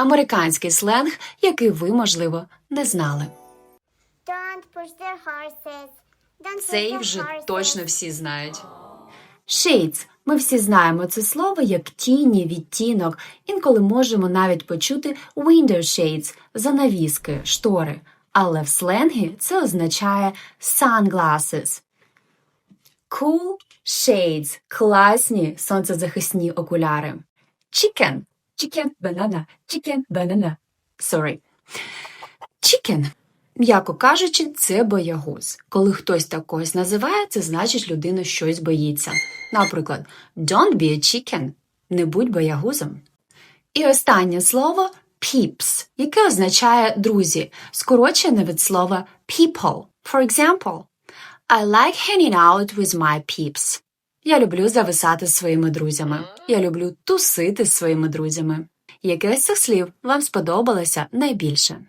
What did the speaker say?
американський сленг, який ви, можливо, не знали. Don't push the horses. Don't Цей вже точно всі знають. Shades. Ми всі знаємо це слово як тіні, відтінок. Інколи можемо навіть почути window shades – занавіски, штори. Але в сленгі це означає sunglasses. Cool shades – класні сонцезахисні окуляри. Chicken – chicken, banana, chicken, banana. Sorry. Chicken. М'яко кажучи, це боягуз. Коли хтось так називає, це значить людина щось боїться. Наприклад, don't be a chicken. Не будь боягузом. І останнє слово peeps, яке означає друзі, скорочене від слова people. For example, I like hanging out with my peeps. Я люблю зависати з своїми друзями. Я люблю тусити з своїми друзями. Яке з цих слів вам сподобалося найбільше?